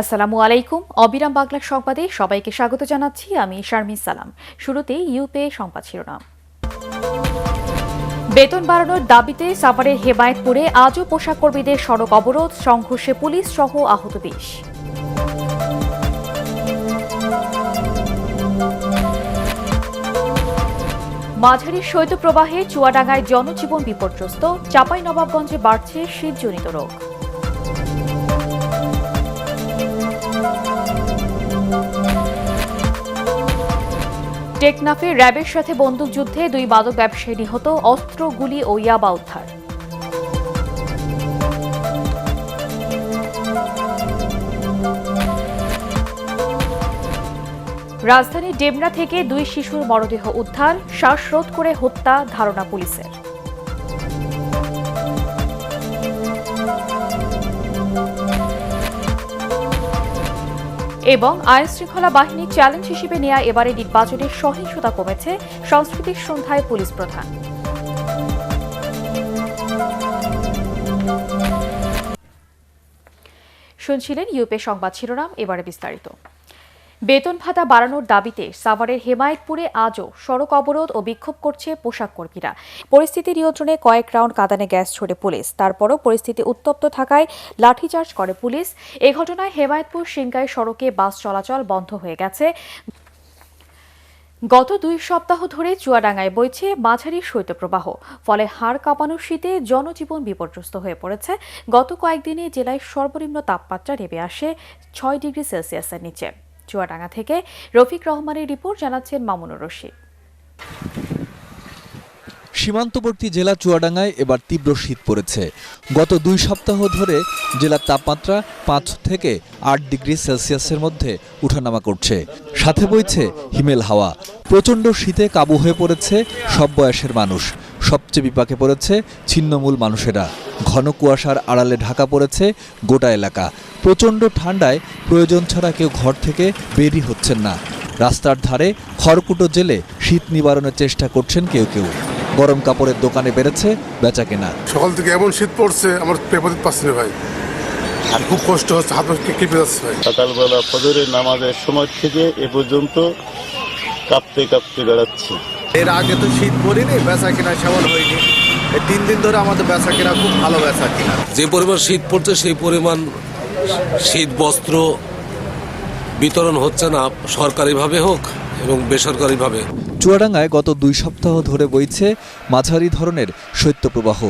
আসসালামু আলাইকুম। অবিরাম বাংলা সংবাদে সবাইকে স্বাগত জানাচ্ছি আমি শারমিন সালাম। শুরুতেই ইউপে সংবাদ শিরোনাম। বেতন বাড়ানোর দাবিতে সাভারের হেমায়তপুরে আজও পোশাক কর্মীদের সড়ক অবরোধ, সংঘর্ষে পুলিশ সহ আহত বিশ। মাঝারি শৈত্যপ্রবাহে চুয়াডাঙ্গায় জনজীবন বিপর্যস্ত চাপাই নবাবগঞ্জে বাড়ছে শীতজনিত রোগ। টেকনাফে র্যাবের সাথে বন্দুকযুদ্ধে দুই মাদক ব্যবসায়ী নিহত, অস্ত্র, গুলি ও ইয়াবা উদ্ধার। রাজধানীর ডেমরা থেকে দুই শিশুর মরদেহ উদ্ধার, শ্বাসরোধ করে হত্যা, ধারণা পুলিশের। এবং আইন শৃঙ্খলা বাহিনীর চ্যালেঞ্জ হিসেবে নেয়া এবারে নির্বাচনের সহিংসতা কমেছে সাংস্কৃতিক সন্ধ্যায় পুলিশ প্রধান। শুনছিলেন ইউপে সংবাদ শিরোনাম, এবারে বিস্তারিত। বেতন ভাতা বাড়ানোর দাবিতে সাভারের হেমায়েতপুরে আজও সড়ক অবরোধ ও বিক্ষোভ করছে পোশাক কর্মীরা। পরিস্থিতি নিয়ন্ত্রণে কয়েক রাউন্ড কাঁদানে গ্যাস ছোড়ে পুলিশ। তারপরও পরিস্থিতি উত্তপ্ত থাকায় লাঠিচার্জ করে পুলিশ। এ ঘটনায় হেমায়েতপুর সিংগাই সড়কে বাস চলাচল বন্ধ হয়ে গেছে। গত দুই সপ্তাহ ধরে চুয়াডাঙ্গায় বইছে মাঝারি শৈত্যপ্রবাহ। ফলে হাড় কাঁপানো শীতে জনজীবন বিপর্যস্ত হয়ে পড়েছে। গত কয়েকদিনে জেলায় সর্বনিম্ন তাপমাত্রা নেমে আসে ছয় ডিগ্রি সেলসিয়াসের নিচে। চুয়াডাঙ্গা থেকে রফিক রহমানের রিপোর্ট জানাচ্ছেন মামুনুর রশিদ। সীমান্তবর্তী জেলা চুয়াডাঙ্গায় এবার তীব্র শীত পড়েছে। গত দুই সপ্তাহ ধরে জেলার তাপমাত্রা পাঁচ থেকে আট ডিগ্রি সেলসিয়াসের মধ্যে উঠানামা করছে। সাথে বইছে হিমেল হাওয়া। প্রচণ্ড শীতে কাবু হয়ে পড়েছে সব বয়সের মানুষ। সবচেয়ে বিপাকে পড়েছে ছিন্নমূল মানুষেরা। ঘন কুয়াশার আড়ালে ঢাকা পড়েছে গোটা এলাকা। প্রচণ্ড ঠান্ডায় প্রয়োজন ছাড়া কেউ ঘর থেকে বেরই হচ্ছেন না। রাস্তার ধারে খড়কুটো জেলে শীত নিবারণের চেষ্টা করছেন কেউ কেউ। গরম কাপড়ের দোকানে বেড়েছে বেচা কেনা সকাল থেকে এমন শীত পড়ছে আমার পেপার না ভাই। আর খুব কষ্ট হচ্ছে হাত কেঁপে যাচ্ছে ভাই। সকালবেলা ফজরের নামাজের সময় থেকে এ পর্যন্ত কাঁপতে কাঁপতে বেড়াচ্ছি। এর আগে তো শীত পড়িনি, বেচা কেনা সেমন হয়নি। তিন দিন ধরে আমাদের বেচা কেনা খুব ভালো বেচা কিনা। যে পরিমাণ শীত পড়ছে, সেই পরিমাণ শীত বস্ত্র বিতরণ হচ্ছে না, সরকারিভাবে হোক এবং বেসরকারিভাবে। চুয়াডাঙ্গায় গত দুই সপ্তাহ ধরে বইছে মাঝারি ধরনের শৈত্যপ্রবাহ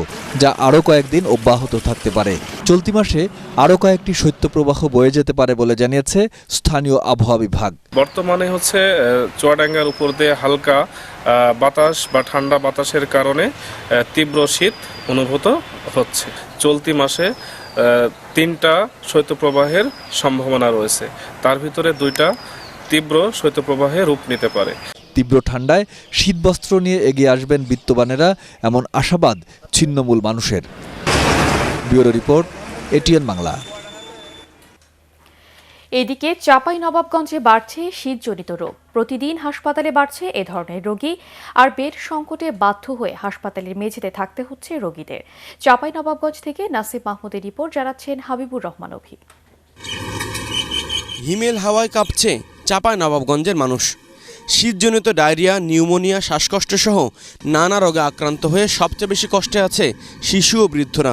যা আরও কয়েকদিন অব্যাহত থাকতে পারে। চলতি মাসে আরও কয়েকটি শৈত্যপ্রবাহ বয়ে যেতে পারে বলে জানিয়েছে স্থানীয় আবহাওয়া বিভাগ। বর্তমানে হচ্ছে চুয়াডাঙ্গার উপর দিয়ে হালকা বাতাস বা ঠান্ডা বাতাসের কারণে তীব্র শীত অনুভূত হচ্ছে। চলতি মাসে তিনটা শৈত্যপ্রবাহের সম্ভাবনা রয়েছে। তার ভিতরে দুইটা তীব্র শৈত্যপ্রবাহে রূপ নিতে পারে। তীব্র ঠান্ডায় শীতবস্ত্র নিয়ে এগিয়ে আসবেন বিত্তবানেরা এমন আশাবাদ ছিন্নমূল মানুষের। Bureau report ATN Bangla. এদিকে চাপাই নবাবগঞ্জে বাড়ছে শীতজনিত রোগ। প্রতিদিন হাসপাতালে বাড়ছে এ ধরনের রোগী আর বেড সংকটে বাধ্য হয়ে হাসপাতালের মেঝেতে থাকতে হচ্ছে রোগীদের। চাপাই নবাবগঞ্জ থেকে নাসিব মাহমুদের রিপোর্ট জানাচ্ছেন হাবিবুর রহমান অভি। হিমেল হাওয়ায় কাঁপছে চাপায় নবাবগঞ্জের মানুষ। শীতজনিত ডায়রিয়া, নিউমোনিয়া শ্বাসকষ্ট সহ নানা রোগে আক্রান্ত হয়ে সবচেয়ে বেশি কষ্টে আছে শিশু ও বৃদ্ধরা।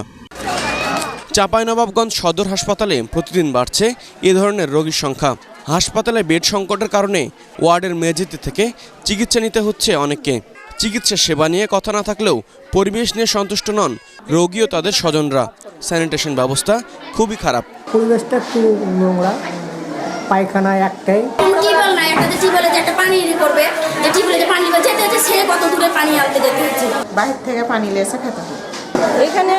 চাঁপাইনবাবগঞ্জ সদর হাসপাতালে প্রতিদিন বাড়ছে এ ধরনের রোগীর সংখ্যা। হাসপাতালে বেড সংকটের কারণে ওয়ার্ডের মেঝেতে থেকে চিকিৎসা নিতে হচ্ছে অনেককে। চিকিৎসা সেবা নিয়ে কথা না থাকলেও পরিবেশ নিয়ে সন্তুষ্ট নন রোগী ও তাদের স্বজনরা। স্যানিটেশন ব্যবস্থা খুবই খারাপ। পরিবেশটা একটু নোংরা। পায়খানা একটাই। টিউবওয়েল নাই একটা টিউবওয়েলে যে একটা পানি করবে যে টিউবওয়েলে যে পানি যেতে যেতে সে কত দূরে পানি আনতে যেতে হচ্ছে? বাহির থেকে পানি লেসে খেতে হয় এখানে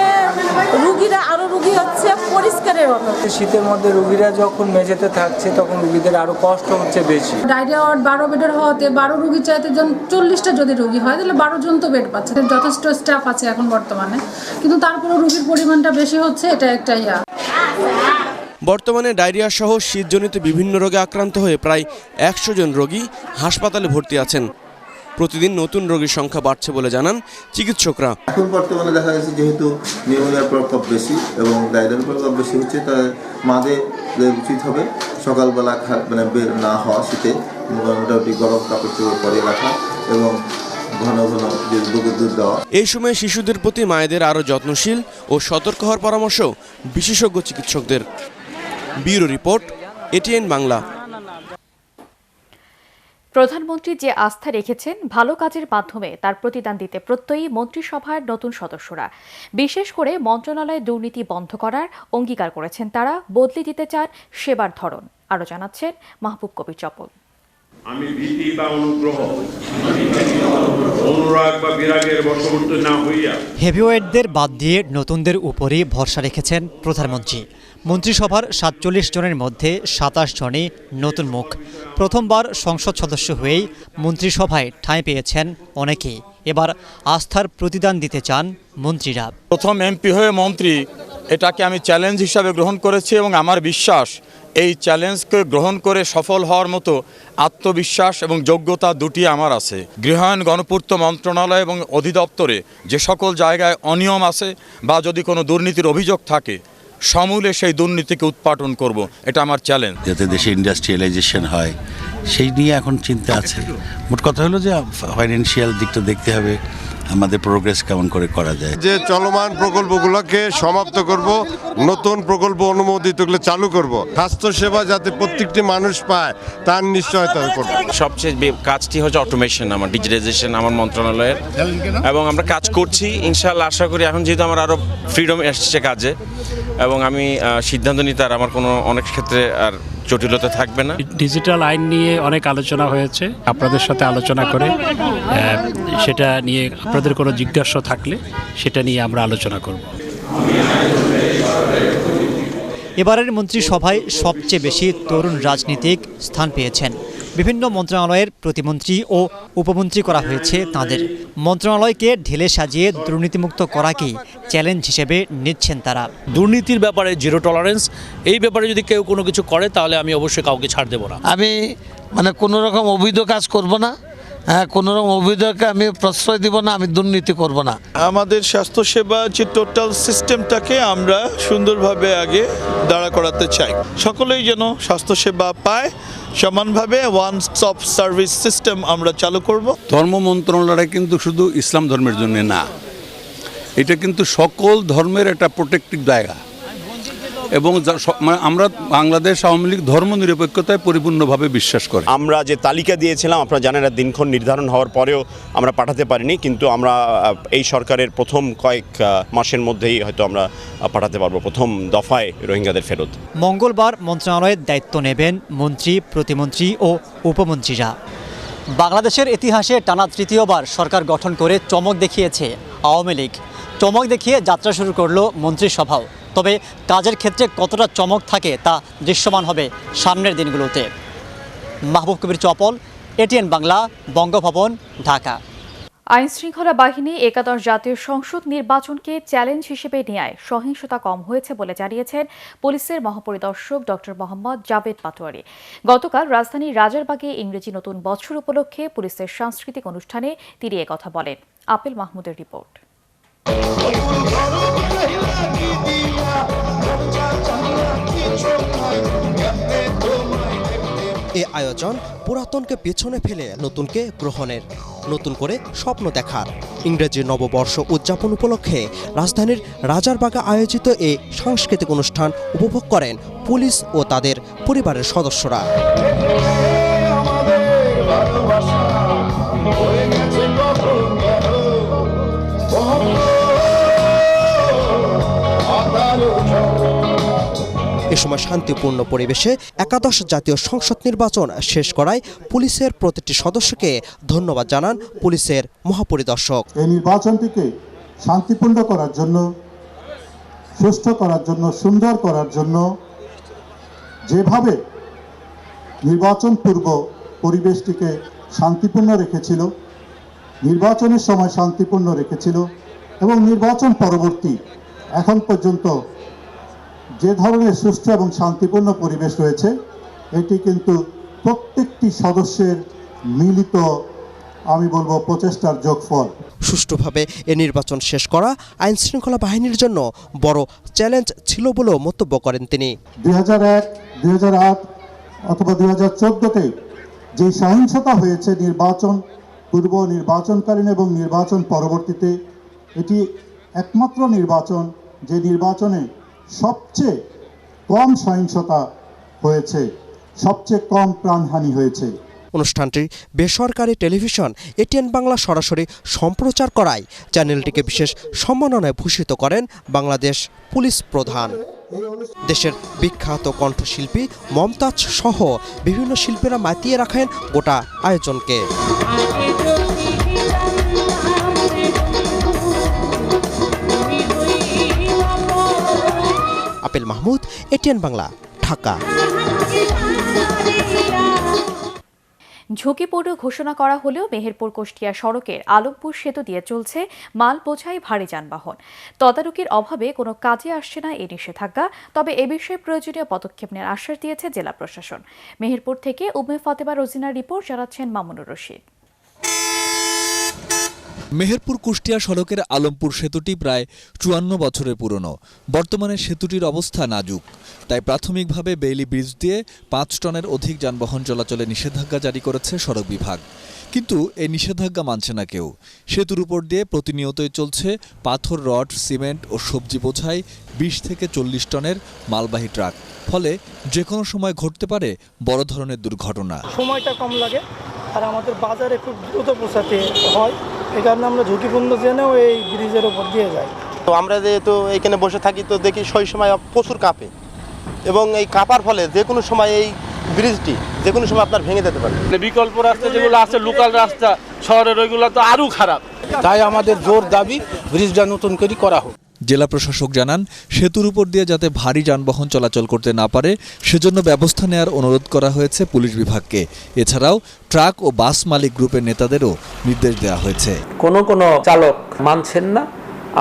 রুগীরা আরও রুগী হচ্ছে পরিষ্কারের অভাব শীতের মধ্যে রুগীরা যখন মেঝেতে থাকছে তখন রুগীদের আরও কষ্ট হচ্ছে বেশি। ডায়রিয়া ওয়ার্ড বারো বেডের হওয়াতে বারো রুগী চাইতে জন চল্লিশটা যদি রুগী হয় তাহলে বারো জন তো বেড পাচ্ছে। যথেষ্ট স্টাফ আছে এখন বর্তমানে। কিন্তু তারপরে রুগীর পরিমাণটা বেশি হচ্ছে এটা একটা ইয়া। বর্তমানে ডায়রিয়া সহ শীতজনিত বিভিন্ন রোগে আক্রান্ত হয়ে প্রায় একশো জন রোগী হাসপাতালে ভর্তি আছেন। প্রতিদিন নতুন রোগীর সংখ্যা বাড়ছে বলে জানান চিকিৎসকরা। এখন বর্তমানে দেখা যাচ্ছে যেহেতু নিউমোনিয়ার প্রকোপ বেশি এবং ডায়রিয়ার প্রকোপ বেশি হচ্ছে তাই মাঝে উচিত হবে সকালবেলা মানে বের না হওয়া শীতে মোটামুটি গরম কাপড় চোপড় পরে রাখা এবং ঘন ঘন দুধ দেওয়া। এই সময় শিশুদের প্রতি মায়েদের আরও যত্নশীল ও সতর্ক হওয়ার পরামর্শ বিশেষজ্ঞ চিকিৎসকদের। Bureau report ATN Bangla. প্রধানমন্ত্রী যে আস্থা রেখেছেন ভালো কাজের মাধ্যমে তার প্রতিদান দিতে প্রত্যয়ী মন্ত্রিসভার নতুন সদস্যরা। বিশেষ করে মন্ত্রণালয়ে দুর্নীতি বন্ধ করার অঙ্গীকার করেছেন তারা বদলে দিতে চান সেবার ধরন। আরও জানাচ্ছেন মাহবুব কবির চপল আমি ভীতি বা অনুগ্রহ অনুরাগ বা বিরাগের বশবর্তী না হইয়া হেভিওয়েটদের বাদ দিয়ে নতুনদের উপরই ভরসা রেখেছেন প্রধানমন্ত্রী। মন্ত্রিসভার সাতচল্লিশ জনের মধ্যে সাতাশ জনই নতুন মুখ। প্রথমবার সংসদ সদস্য হয়েই মন্ত্রিসভায় ঠাঁই পেয়েছেন অনেকেই। এবার আস্থার প্রতিদান দিতে চান মন্ত্রীরা। প্রথম এমপি হয়ে মন্ত্রী, এটাকে আমি চ্যালেঞ্জ হিসাবে গ্রহণ করেছি এবং আমার বিশ্বাস এই চ্যালেঞ্জকে গ্রহণ করে সফল হওয়ার মতো আত্মবিশ্বাস এবং যোগ্যতা দুটি আমার আছে। গৃহায়ণ গণপূর্ত মন্ত্রণালয় এবং অধিদপ্তরে যে সকল জায়গায় অনিয়ম আছে বা যদি কোনো দুর্নীতির অভিযোগ থাকে সমূলে সেই দুর্নীতিকে উৎপাটন করব এটা আমার চ্যালেঞ্জ যাতে দেশে ইন্ডাস্ট্রিয়ালাইজেশন হয় সেই নিয়ে এখন চিন্তা আছে। মোট কথা হলো যে ফাইন্যান্সিয়াল দিকটা দেখতে হবে আমাদের প্রোগ্রেস কেমন করে করা যায়। যে চলমান প্রকল্পগুলোকে সমাপ্ত করব নতুন প্রকল্প অনুমোদিতগুলো চালু করব স্বাস্থ্যসেবা যাতে প্রত্যেকটি মানুষ পায় তার নিশ্চয়তা করব সবচেয়ে কাজটি হচ্ছে অটোমেশন আমার ডিজিটাইজেশন আমার মন্ত্রণালয়ের। এবং আমরা কাজ করছি ইনশাল্লাহ আশা করি এখন যেহেতু আমার আরও ফ্রিডম এসছে কাজে এবং আমি সিদ্ধান্ত নিতে আর আমার কোনো অনেক ক্ষেত্রে আর জটিলতা থাকবে না? ডিজিটাল আইন নিয়ে অনেক আলোচনা হয়েছে। আপনাদের সাথে আলোচনা করে সেটা নিয়ে আপনাদের কোনো জিজ্ঞাসা থাকলে সেটা নিয়ে আমরা আলোচনা করব। এবারের মন্ত্রিসভায় সবচেয়ে বেশি তরুণ রাজনীতিক স্থান পেয়েছেন। বিভিন্ন মন্ত্রণালয়ের প্রতিমন্ত্রী ও উপমন্ত্রী করা হয়েছে তাদের। মন্ত্রণালয়কে ঢেলে সাজিয়ে দুর্নীতিমুক্ত করাকেই চ্যালেঞ্জ হিসেবে নিচ্ছেন তারা। দুর্নীতির ব্যাপারে জিরো টলারেন্স এই ব্যাপারে যদি কেউ কোনো কিছু করে তাহলে আমি অবশ্যই কাউকে ছাড় দেবো না। আমি মানে কোনো রকম অবৈধ কাজ করব না। হ্যাঁ কোনো রকম আমি প্রশ্রয় দিব না আমি দুর্নীতি করব না। আমাদের স্বাস্থ্যসেবা যে টোটাল সিস্টেমটাকে আমরা সুন্দরভাবে আগে দাঁড়া করাতে চাই। সকলেই যেন স্বাস্থ্যসেবা পায় সমানভাবে ওয়ান স্টপ সার্ভিস সিস্টেম আমরা চালু করব। ধর্ম মন্ত্রণালয় কিন্তু শুধু ইসলাম ধর্মের জন্য না এটা কিন্তু সকল ধর্মের একটা প্রোটেক্টিভ জায়গা। এবং মানে আমরা বাংলাদেশ আওয়ামী লীগ ধর্ম নিরপেক্ষতায় পরিপূর্ণভাবে বিশ্বাস করে। আমরা যে তালিকা দিয়েছিলাম আপনারা জানেন না দিনক্ষণ নির্ধারণ হওয়ার পরেও আমরা পাঠাতে পারিনি কিন্তু আমরা এই সরকারের প্রথম কয়েক মাসের মধ্যেই হয়তো আমরা পাঠাতে পারব। প্রথম দফায় রোহিঙ্গাদের ফেরত। মঙ্গলবার মন্ত্রণালয়ের দায়িত্ব নেবেন মন্ত্রী প্রতিমন্ত্রী ও উপমন্ত্রীরা। বাংলাদেশের ইতিহাসে টানা তৃতীয়বার সরকার গঠন করে চমক দেখিয়েছে আওয়ামী লীগ। চমক দেখিয়ে যাত্রা শুরু করল মন্ত্রিসভাও। তবে কাজের ক্ষেত্রে কতটা চমক থাকে তা দৃশ্যমান হবে সামনের দিনগুলোতে। মাহবুব কবির চপল, এটিএন বাংলা, বঙ্গভবন, ঢাকা। আইন শৃঙ্খলা বাহিনী একাদশ জাতীয় সংসদ নির্বাচনকে চ্যালেঞ্জ হিসেবে নেয় সহিংসতা কম হয়েছে বলে জানিয়েছেন পুলিশের মহাপরিদর্শক ডক্টর মোহাম্মদ জাভেদ পাটোয়ারি। গতকাল রাজধানীর রাজারবাগে ইংরেজি নতুন বছর উপলক্ষে পুলিশের সাংস্কৃতিক অনুষ্ঠানে তিনি একথা বলেন। আপেল মাহমুদের রিপোর্ট। এ আয়োজন পুরাতনকে পেছনে ফেলে নতুনকে গ্রহণের, নতুন করে স্বপ্ন দেখার। ইংরেজি নববর্ষ উদযাপন উপলক্ষে রাজধানীর রাজারবাগে আয়োজিত এ সাংস্কৃতিক অনুষ্ঠান উপভোগ করেন পুলিশ ও তাদের পরিবারের সদস্যরা। সময় শান্তিপূর্ণ পরিবেশে একাদশ জাতীয় সংসদ নির্বাচন শেষ করায় পুলিশের প্রতিটি সদস্যকে ধন্যবাদ জানান পুলিশের মহাপরিদর্শক। এই নির্বাচনটিকে শান্তিপূর্ণ করার জন্য, সুষ্ঠু করার জন্য, সুন্দর করার জন্য যেভাবে নির্বাচন পূর্ব পরিবেশটিকে শান্তিপূর্ণ রেখেছিল, নির্বাচনের সময় শান্তিপূর্ণ রেখেছিল এবং নির্বাচন পরবর্তী এখন পর্যন্ত যে ধরনের সুষ্ঠু এবং শান্তিপূর্ণ পরিবেশ রয়েছে এটি কিন্তু প্রত্যেকটি সদস্যের মিলিত আমি বলব প্রচেষ্টার যোগফল। সুষ্ঠুভাবে এ নির্বাচন শেষ করা আইন শৃঙ্খলা বাহিনীর জন্য বড় চ্যালেঞ্জ ছিল বলেও মন্তব্য করেন তিনি। দুই হাজার এক দুই অথবা দুই হাজার চোদ্দোতে যে সহিংসতা হয়েছে নির্বাচন পূর্ব নির্বাচনকালীন এবং নির্বাচন পরবর্তীতে এটি একমাত্র নির্বাচন যে নির্বাচনে সবচেয়ে কম সহিংসতা হয়েছে, সবচেয়ে কম প্রাণহানি হয়েছে। অনুষ্ঠানটি বেসরকারি টেলিভিশন, এটিএন বাংলা সরাসরি সম্প্রচার করায়। চ্যানেলটিকে বিশেষ সম্মাননায় ভূষিত করেন বাংলাদেশ পুলিশ প্রধান। দেশের বিখ্যাত কণ্ঠশিল্পী মমতাজ সহ বিভিন্ন শিল্পীরা মাতিয়ে রাখেন গোটা আয়োজনকে। আপেল মাহমুদ, এটিএন বাংলা, ঢাকা। ঝুঁকিপূর্ণ ঘোষণা করা হলেও মেহেরপুর কুষ্টিয়া সড়কের আলমপুর সেতু দিয়ে চলছে মাল বোঝাই ভারী যানবাহন। তদারকির অভাবে কোনো কাজে আসছে না এই নিষেধাজ্ঞা, তবে এ বিষয়ে প্রয়োজনীয় পদক্ষেপ নেওয়ার আশ্বাস দিয়েছে জেলা প্রশাসন। মেহেরপুর থেকে উম্মে ফাতেমা রোজিনার রিপোর্ট, জানাচ্ছেন মামুনুর রশিদ। মেহেরপুর কুষ্টিয়া সড়কের আলমপুর সেতুটি প্রায় চুয়ান্ন বছরের পুরনো। বর্তমানে সেতুটির অবস্থা নাজুক। তাই প্রাথমিকভাবে বেইলি ব্রিজ দিয়ে পাঁচ টনের অধিক যানবাহন চলাচলে নিষেধাজ্ঞা জারি করেছে সড়ক বিভাগ। কিন্তু এই নিষেধাজ্ঞা মানছে না কেউ। সেতুর উপর দিয়ে প্রতিনিয়তই চলছে পাথর, রড, সিমেন্ট ও সবজি বোঝাই বিশ থেকে চল্লিশ টনের মালবাহী ট্রাক। ফলে যে কোনো সময় ঘটতে পারে বড় ধরনের দুর্ঘটনা। সময়টা কম লাগে আর আমাদের বাজারে খুব দ্রুত পৌঁছাতে হয়। এই কারণে আমরা ঝুঁকিপূর্ণ জেনেও এই ব্রিজের ওপর দিয়ে যাই। তো আমরা যেহেতু এখানে বসে থাকি তো দেখি সেই সময় প্রচুর কাঁপে। এবং এই কাঁপার ফলে যে কোনো সময় এই ব্রিজটি যে কোনো সময় আপনার ভেঙে যেতে পারে। মানে বিকল্প রাস্তা যেগুলো আছে লোকাল রাস্তা শহরের ওইগুলো তো আরও খারাপ। তাই আমাদের জোর দাবি ব্রিজটা নতুন করে করা হোক। জেলা প্রশাসক জানান, সেতুর উপর দিয়ে যাতে ভারী যানবাহন চলাচল করতে না পারে, সেজন্য ব্যবস্থা নেওয়ার অনুরোধ করা হয়েছে পুলিশ বিভাগকে। এছাড়াও ট্রাক ও বাস মালিক গ্রুপের নেতাদেরও নির্দেশ দেওয়া হয়েছে। কোনো কোনো চালক মানছেন না,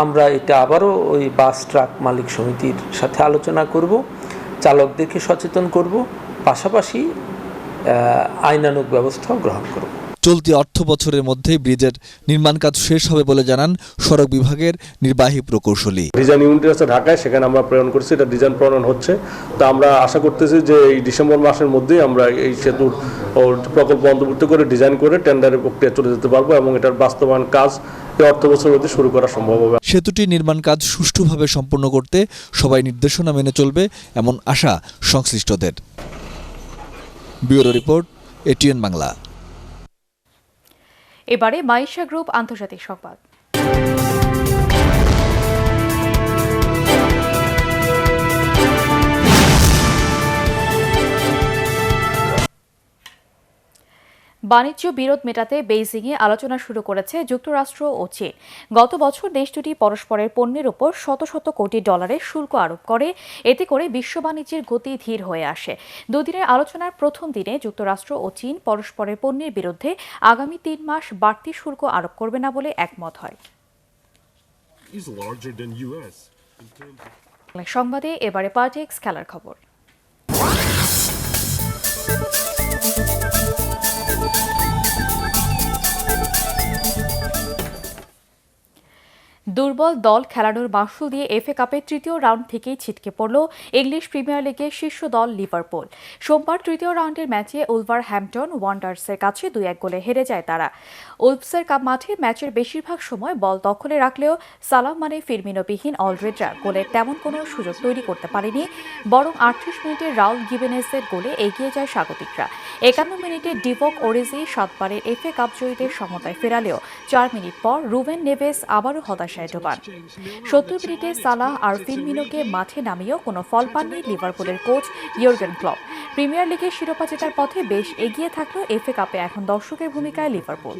আমরা এটা আবারও ওই বাস ট্রাক মালিক সমিতির সাথে আলোচনা করব চালকদেরকে সচেতন করব, পাশাপাশি আইনানুগ ব্যবস্থাও গ্রহণ করব। চলতি অর্থ বছরের মধ্যেই ব্রিজের নির্মাণ কাজ শেষ হবে বলে জানান সড়ক বিভাগের নির্বাহী প্রকৌশলী। ডিজাইন ইউনিট আছে ঢাকায় সেখানে আমরা প্রেরণ করছি এটা ডিজাইন প্রণয়ন হচ্ছে। তো আমরা আশা করতেছি যে এই ডিসেম্বর মাসের মধ্যেই আমরা এই সেতুর প্রকল্প অন্তর্ভুক্ত করে ডিজাইন করে টেন্ডারের প্রক্রিয়া চলে যেতে পারব এবং এটার বাস্তবায়ন কাজ অর্থ বছরের মধ্যে শুরু করা সম্ভব হবে। সেতুটি নির্মাণ কাজ সুষ্ঠুভাবে সম্পন্ন করতে সবাই নির্দেশনা মেনে চলবে এমন আশা সংশ্লিষ্টদের। Bureau report ATN Bangla. এবারে মাইশা গ্রুপ আন্তর্জাতিক সংবাদ। বাণিজ্য বিরোধ মেটাতে বেইজিংয়ে আলোচনা শুরু করেছে যুক্তরাষ্ট্র ও চীন। গত বছর দেশ দুটি পরস্পরের পণ্যের ওপর শত শত কোটি ডলারের শুল্ক আরোপ করে। এতে করে বিশ্ব বাণিজ্যের গতি ধীর হয়ে আসে। দুদিনের আলোচনার প্রথম দিনে যুক্তরাষ্ট্র ও চীন পরস্পরের পণ্যের বিরুদ্ধে আগামী তিন মাস বাড়তি শুল্ক আরোপ করবে না বলে একমত হয়। সংবাদে এবারে পার্টিক্স খেলার খবর। দুর্বল দল খেলানোর মাসুল দিয়ে এফএ কাপের তৃতীয় রাউন্ড থেকেই ছিটকে পড়ল ইংলিশ প্রিমিয়ার লিগের শীর্ষ দল লিভারপুল। সোমবার তৃতীয় রাউন্ডের ম্যাচে উলভার হ্যাম্পটন ওয়ান্ডার্সের কাছে দুই এক গোলে হেরে যায় তারা। উলভসের কাপ মাঠে ম্যাচের বেশিরভাগ সময় বল দখলে রাখলেও সালাম মানে ফিরমিনোবিহীন অলরেডরা গোলের তেমন কোনো সুযোগ তৈরি করতে পারেনি, বরং আটত্রিশ মিনিটে রাউল গিবেনেসের গোলে এগিয়ে যায় স্বাগতিকরা। একান্ন মিনিটে ডিভক ওরেজি সাতবারের এফএ কাপ জয়ীদের সমতায় ফেরালেও চার মিনিট পর রুবেন নেভেস আবারও হতাশায় ডোবান সত্তর মিনিটে সালাহ আর ফিনমিনোকে মাঠে নামিয়েও কোনো ফল পাননি লিভারপুলের কোচ ইয়র্গেন ক্লপ। প্রিমিয়ার লিগের শিরোপা জেতার পথে বেশ এগিয়ে থাকলেও এফএ কাপে এখন দর্শকের ভূমিকায় লিভারপুল।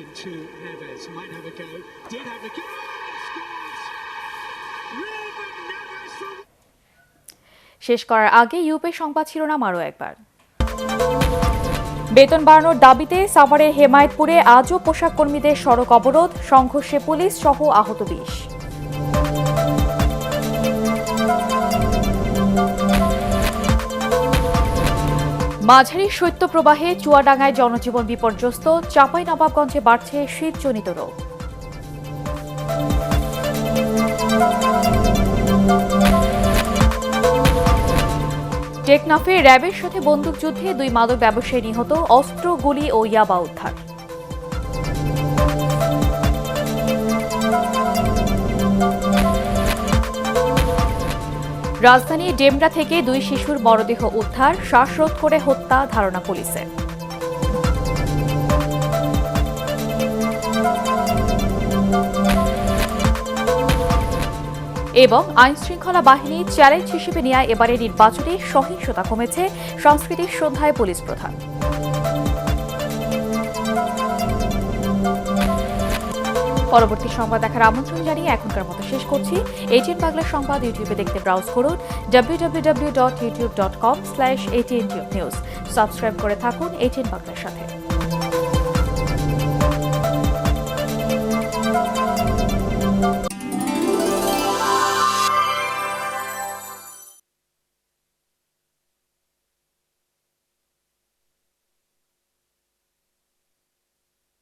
শেষ করার আগে ইউপে সংবাদ শিরোনাম আরও একবার। বেতন বাড়ানোর দাবিতে সাভারের হেমায়তপুরে আজও পোশাক কর্মীদের সড়ক অবরোধ, সংঘর্ষে পুলিশ সহ আহত বিশ। মাঝারি শৈত্যপ্রবাহে চুয়াডাঙ্গায় জনজীবন বিপর্যস্ত চাপাই নবাবগঞ্জে বাড়ছে শীতজনিত রোগ। টেকনাফে র্যাবের সাথে বন্দুকযুদ্ধে দুই মাদক ব্যবসায়ী নিহত, অস্ত্র, গুলি ও ইয়াবা উদ্ধার। রাজধানী ডেমরা থেকে দুই শিশুর মরদেহ উদ্ধার, শ্বাসরোধ করে হত্যা, ধারণা পুলিশের এবং আইনশৃঙ্খলা বাহিনী চ্যালেঞ্জ হিসেবে নেওয়া এবারের নির্বাচনে সহিংসতা কমেছে সংস্কৃতির সন্ধ্যায় পুলিশ প্রধান। পরবর্তী সংবাদ দেখার আমন্ত্রণ জানিয়ে এখনকার মতো শেষ করছি। এটিএন বাংলা সংবাদ ইউটিউবে দেখতে ব্রাউজ করুন। W W W dot YouTube dot com www.youtube.com/atn news subscribe করে থাকুন এটিএন বাংলার সাথে।